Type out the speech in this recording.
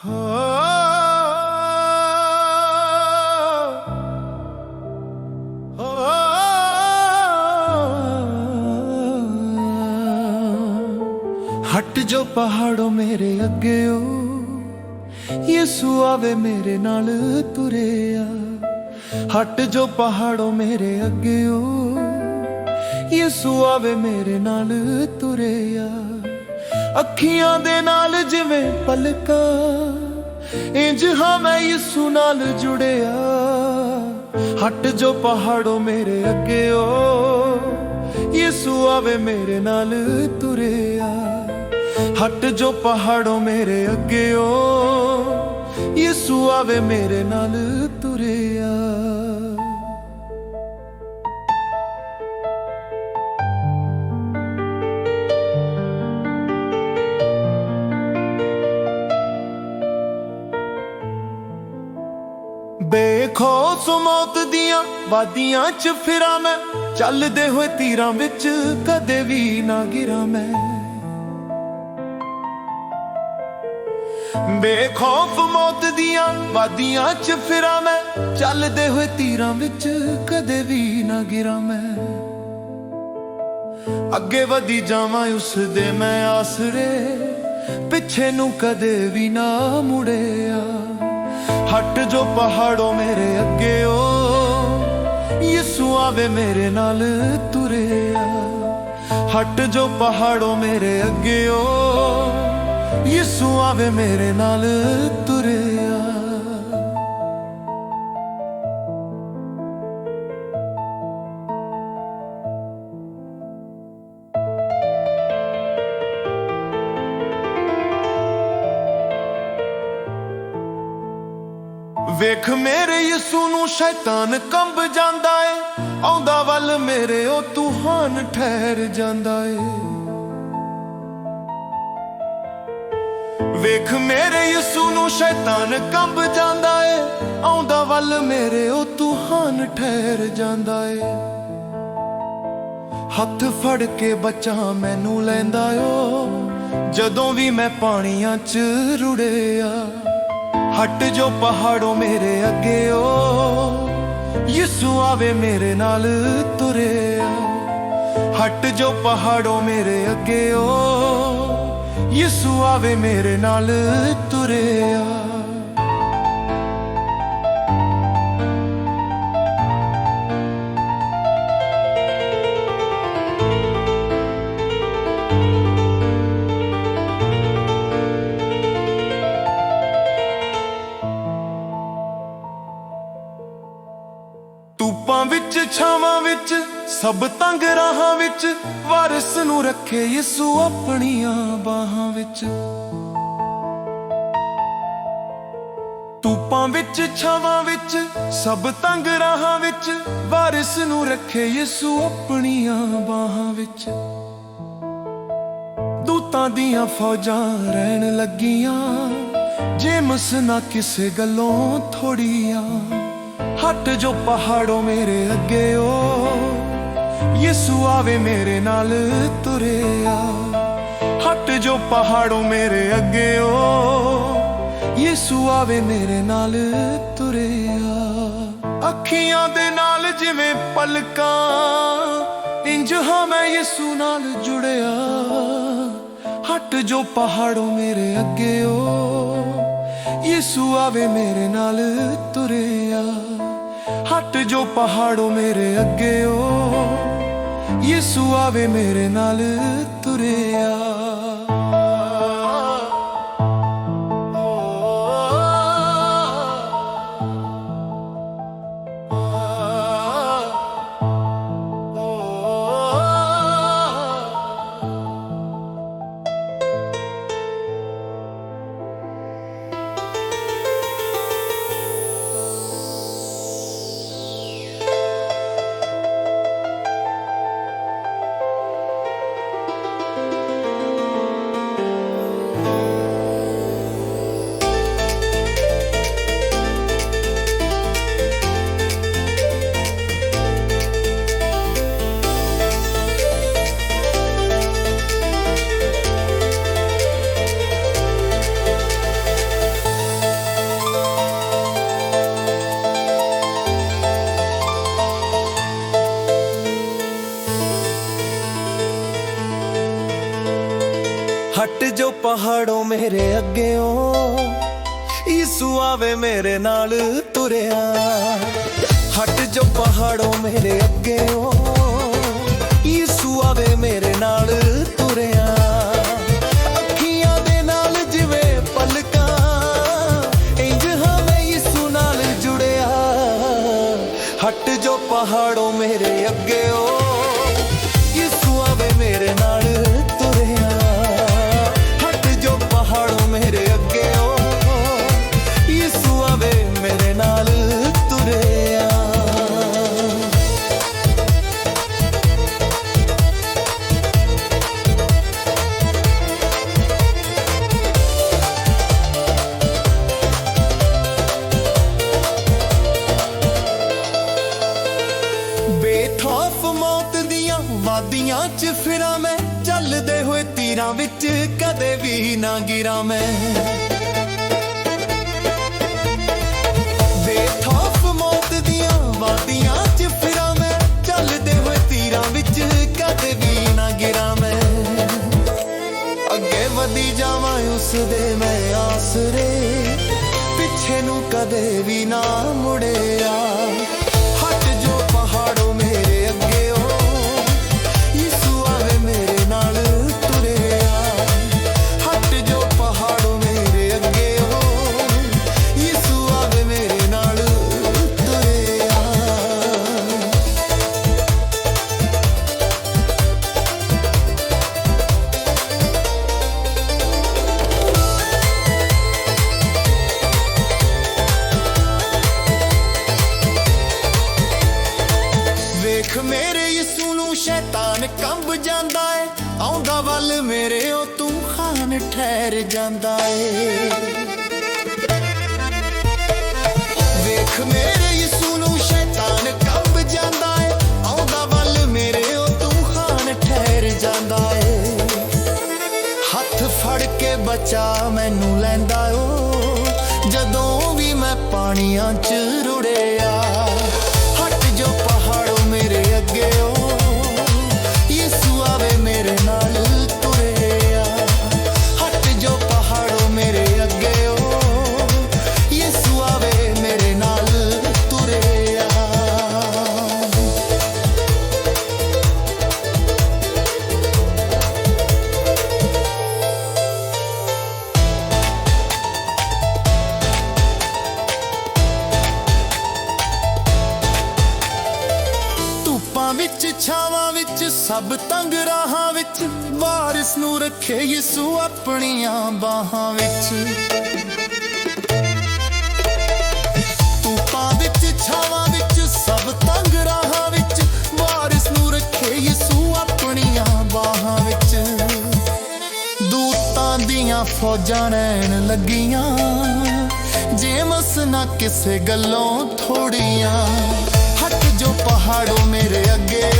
हट जो पहाड़ों मेरे अगे ओ यीशु आवे मेरे नाल तुरे आ हट जो पहाड़ों मेरे अगे ओ ਯਿਸੂ ਆਵੇ ਮੇਰੇ ਨਾਲ ਤੁਰਿਆ ਅੱਖੀਆਂ ਦੇ ਨਾਲ ਜਿਵੇਂ ਪਲਕਾਂ। ਇੰਜ ਹਾਂ ਮੈਂ ਯਿਸੂ ਨਾਲ ਜੁੜਿਆ। ਹਟ ਜੋ ਪਹਾੜੋ ਮੇਰੇ ਅੱਗੇ ਓ ਯਿਸੂ ਆਵੇ ਮੇਰੇ ਨਾਲ ਤੁਰਿਆ। ਹਟ ਜੋ ਪਹਾੜੋ ਮੇਰੇ ਅੱਗੇ ਓ ਯਿਸੂ ਆਵੇ ਮੇਰੇ ਨਾਲ ਤੁਰਿਆ। ਖੋਸ ਮੌਤ ਦੀਆਂ ਵਾਦੀਆਂ 'ਚ ਫਿਰਾਂ ਮੈਂ। ਚੱਲਦੇ ਹੋਏ ਤੀਰਾਂ ਵਿੱਚ ਕਦੇ ਵੀ ਨਾ ਗਿਰਾਂ ਮੈਂ। ਬੇਖੌਫ ਮੌਤ ਦੀਆਂ ਵਾਦੀਆਂ 'ਚ ਫਿਰਾਂ ਮੈਂ। ਚੱਲਦੇ ਹੋਏ ਤੀਰਾਂ ਵਿੱਚ ਕਦੇ ਵੀ ਨਾ ਗਿਰਾਂ ਮੈਂ। ਅੱਗੇ ਵਧੀ ਜਾਵਾਂ ਉਸ ਦੇ ਮੈਂ ਆਸਰੇ। ਪਿੱਛੇ ਨੂੰ ਕਦੇ ਵੀ ਨਾ ਮੁੜਿਆ। ਹਟ ਜੋ ਪਹਾੜੋ ਮੇਰੇ ਅੱਗੇ ਓ ਯਿਸੂ ਆਵੇ ਮੇਰੇ ਨਾਲ ਤੁਰਿਆ। ਹਟ ਜੋ ਪਹਾੜੋ ਮੇਰੇ ਅੱਗੇ ਓ ਯਿਸੂ ਆਵੇ ਮੇਰੇ ਨਾਲ ਤੁਰਿਆ। ਵੇਖ ਮੇਰੇ ਯਿਸੂ ਨੂੰ ਸ਼ੈਤਾਨ ਕੰਬ ਜਾਂਦਾ ਏ। ਆਉਂਦਾ ਵੱਲ ਮੇਰੇ, ਉਹ ਤੂਫਾਨ ਠਹਿਰ ਜਾਂਦਾ ਏ। ਵੇਖ ਮੇਰੇ ਯਿਸੂ ਨੂੰ ਸ਼ੈਤਾਨ ਕੰਬ ਜਾਂਦਾ ਏ। ਆਉਂਦਾ ਵੱਲ ਮੇਰੇ, ਉਹ ਤੂਫਾਨ ਠਹਿਰ ਜਾਂਦਾ ਏ। ਹੱਥ ਫੜ ਕੇ ਬੱਚਾ ਮੈਨੂੰ ਲੈਂਦਾ ਓ। ਜਦੋਂ ਵੀ ਮੈਂ ਪਾਣੀਆਂ 'ਚ ਰੁੜਿਆ ਹਟ ਜੋ ਪਹਾੜੋ ਮੇਰੇ ਅੱਗੇ ਓ। ਯਿਸੂ ਆਵੇ ਮੇਰੇ ਨਾਲ ਤੁਰਿਆ ਹਟ ਜੋ ਪਹਾੜੋਂ ਮੇਰੇ ਅੱਗੇ ਓ। ਯਿਸੂ ਆਵੇ ਮੇਰੇ ਨਾਲ ਤੁਰਿਆ ਸਭ ਤੰਗ ਰਾਹਾਂ ਵਿੱਚ, ਵਾਰਿਸ ਨੂੰ ਰੱਖੇ ਯਿਸੂ ਆਪਣੀਆਂ ਬਾਹਾਂ ਵਿੱਚ। ਧੂਪਾਂ ਵਿੱਚ, ਛਾਵਾਂ ਵਿੱਚ, ਸਭ ਤੰਗ ਰਾਹਾਂ ਵਿੱਚ, ਵਾਰਿਸ ਨੂੰ ਰੱਖੇ ਯਿਸੂ ਆਪਣੀਆਂ ਬਾਹਾਂ ਵਿੱਚ। ਦੂਤਾਂ ਦੀਆਂ ਫੌਜਾਂ ਰਹਿਣ ਲੱਗੀਆਂ, ਜੇ ਜੇਮਸ ਨਾ ਕਿਸੇ ਗੱਲੋਂ ਥੋੜੀਆਂ। ਹਟ ਜੋ ਪਹਾੜੋ ਮੇਰੇ ਅੱਗੇ ਓ। ਯਿਸੂ ਆਵੇ ਮੇਰੇ ਨਾਲ ਤੁਰਿਆ। ਹਟ ਜੋ ਪਹਾੜੋ ਮੇਰੇ ਅੱਗੇ ਓ ਯਿਸੂ ਆਵੇ ਮੇਰੇ ਨਾਲ ਤੁਰਿਆ। ਅੱਖੀਆਂ ਦੇ ਨਾਲ ਜਿਵੇਂ ਪਲਕਾਂ, ਇੰਜ ਹਾਂ ਮੈਂ ਯਿਸੂ ਨਾਲ ਜੁੜਿਆ। ਹਟ ਜੋ ਪਹਾੜੋ ਮੇਰੇ ਅੱਗੇ ਓ ਯਿਸੂ ਆਵੇ ਮੇਰੇ ਨਾਲ ਤੁਰਿਆ। ਹਟ ਜੋ ਪਹਾੜੋ ਮੇਰੇ ਅੱਗੇ ਓ ਯਿਸੂ ਆਵੇ ਮੇਰੇ ਨਾਲ ਤੁਰਿਆ। ਪਹਾੜੋਂ ਮੇਰੇ ਅੱਗੇਓ ਯਿਸੂ ਆਵੇ ਮੇਰੇ ਨਾਲ ਤੁਰਿਆ। ਹਟ ਜੋ ਪਹਾੜੋਂ ਮੇਰੇ ਅੱਗੇਓ ਯਿਸੂ ਆਵੇ ਮੇਰੇ ਨਾਲ ਤੁਰਿਆ। ਅੱਖੀਆਂ ਦੇ ਨਾਲ ਜਿਵੇਂ ਪਲਕਾਂ, ਇੰਜ ਹਾਂ ਮੈਂ ਯਿਸੂ ਨਾਲ ਜੁੜਿਆ। ਹਟ ਜੋ ਪਹਾੜੋਂ ਮੇਰੇ ਅੱਗੇਓ ਵਾਦੀਆਂ 'ਚ ਫਿਰਾਂ ਮੈਂ, ਚੱਲਦੇ ਹੋਏ ਤੀਰਾਂ ਵਿੱਚ ਕਦੇ ਵੀ ਨਾ ਗਿਰਾਂ ਮੈਂ। ਬੇਖੌਫ ਮੌਤ ਦੀਆਂ ਵਾਦੀਆਂ 'ਚ ਫਿਰਾਂ ਮੈਂ, ਚੱਲਦੇ ਹੋਏ ਤੀਰਾਂ ਵਿੱਚ ਕਦੇ ਵੀ ਨਾ ਗਿਰਾਂ ਮੈਂ। ਅੱਗੇ ਵਧੀ ਜਾਵਾਂ ਉਸ ਦੇ ਮੈਂ ਆਸਰੇ, ਪਿੱਛੇ ਨੂੰ ਕਦੇ ਵੀ ਨਾ ਮੁੜਿਆ। ਮੇਰੇ ਯਿਸੂ ਨੂੰ ਸ਼ੈਤਾਨ ਕੰਬ ਜਾਂਦਾ ਏ। ਆਉਂਦਾ ਵੱਲ ਮੇਰੇ, ਉਹ ਤੂਫਾਨ ਠਹਿਰ ਜਾਂਦਾ ਏ। ਵੇਖ ਮੇਰੇ ਯਿਸੂ ਨੂੰ ਸ਼ੈਤਾਨ ਕੰਬ ਜਾਂਦਾ ਏ। ਆਉਂਦਾ ਵੱਲ ਮੇਰੇ, ਉਹ ਤੂਫਾਨ ਠਹਿਰ ਜਾਂਦਾ ਏ। ਹੱਥ ਫੜ ਕੇ ਬਚਾ, ਮੈਨੂੰ ਲੈਂਦਾ ਓ। ਜਦੋਂ ਵੀ ਮੈਂ ਪਾਣੀਆਂ 'ਚ ਵਿੱਚ ਸਭ ਤੰਗ ਰਾਹਾਂ ਵਿੱਚ, ਵਾਰਿਸ ਨੂੰ ਰੱਖੇ ਯਿਸੂ ਆਪਣੀਆਂ ਬਾਹਾਂ ਵਿੱਚ। ਧੁੱਪਾਂ ਵਿੱਚ, ਛਾਵਾਂ ਵਿੱਚ, ਸਭ ਤੰਗ ਰਾਹਾਂ ਵਿੱਚ, ਵਾਰਿਸ ਨੂੰ ਰੱਖੇ ਯਿਸੂ ਆਪਣੀਆਂ ਬਾਹਾਂ ਵਿੱਚ। ਦੂਤਾਂ ਦੀਆਂ ਫੌਜਾਂ ਰਹਿਣ ਲੱਗੀਆਂ, ਜੇ ਮਸ ਨਾ ਕਿਸੇ ਗੱਲੋਂ ਥੋੜੀਆਂ। ਹਟ ਜੋ ਪਹਾੜੋ ਮੇਰੇ ਅੱਗੇ